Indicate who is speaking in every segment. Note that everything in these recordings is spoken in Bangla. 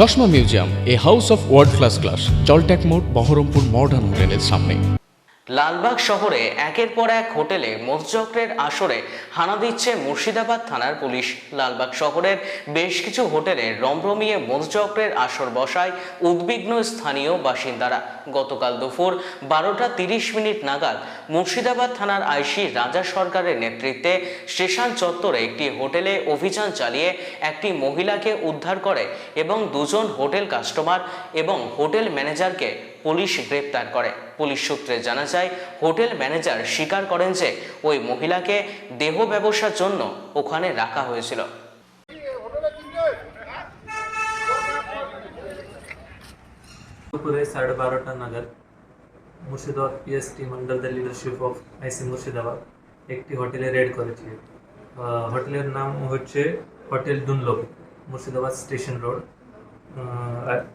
Speaker 1: চশমা museum, a house of world class class জলট্যাক মোড়, বহরমপুর মডার্ন হোটেলের সামনে।
Speaker 2: লালবাগ শহরে একের পর এক হোটেলে মধ্যচক্রের আসরে হানা দিচ্ছে মুর্শিদাবাদ থানার পুলিশ। লালবাগ শহরের বেশ কিছু হোটেলে রমরমিয়ে মধ্যচক্রের আসর বসায় উদ্বিগ্ন স্থানীয় বাসিন্দারা। গতকাল দুপুর বারোটা তিরিশ মিনিট নাগাদ মুর্শিদাবাদ থানার আইসি রাজা সরকারের নেতৃত্বে স্টেশন চত্বরে একটি হোটেলে অভিযান চালিয়ে একটি মহিলাকে উদ্ধার করে এবং দুজন হোটেল কাস্টমার এবং হোটেল ম্যানেজারকে পুলিশ গ্রেপ্তার করে। পুলিশ সূত্রে জানা যায়, হোটেল ম্যানেজার স্বীকার করেন যে ওই মহিলাকে দেহ ব্যবসার জন্য ওখানে রাখা হয়েছিল।
Speaker 3: সাড়ে বারোটা নাগাদ Murshidabad PST Mondal the leadership of IC Murshidabad. একটি হোটেলে রেড করেছে। হোটেলের নাম হচ্ছে hotel ডুনলোক Murshidabad station road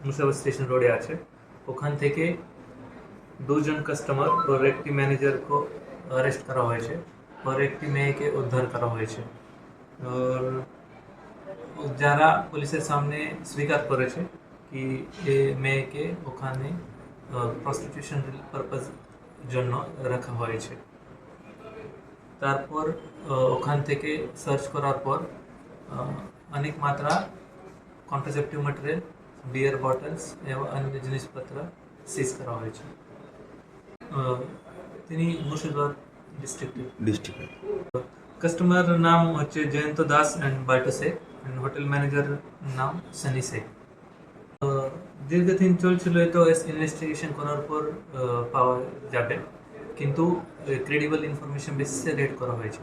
Speaker 3: Murshidabad station রোডে আছে। ওখান থেকে দুজন কাস্টমার ও একটি ম্যানেজারকে অ্যারেস্ট করা হয়েছে। ওর একটি মেয়েকে উদ্ধার করা হয়েছে। যারা পুলিশের সামনে স্বীকার করেছে কি এ মেয়েকে ওখানে প্রস্টিটিউশন পারপাস জন্য রাখা হয়েছে তারপর আহ, ওখান থেকে সার্চ করার পর আহ, অনেক মাত্রা কন্ট্রাসেপটিভ ম্যাটেরিয়াল বিয়ার বটলস এবং অন্য জিনিসপত্র সিজ করা হয়েছে আহ, তিনি মুর্শিদাবাদ ডিস্ট্রিক্টের
Speaker 4: ডিস্ট্রিক্টে
Speaker 3: কাস্টমার নাম হচ্ছে জয়ন্ত দাস অ্যান্ড বাল্টো শেখ অ্যান্ড হোটেল ম্যানেজার নাম সানি শেখ তো দীর্ঘদিন চলছিল তো ইনভেস্টিগেশন করার পর পাওয়া যাবে। কিন্তু ক্রেডিবল ইনফরমেশন বেসিসে রেড করা হয়েছে।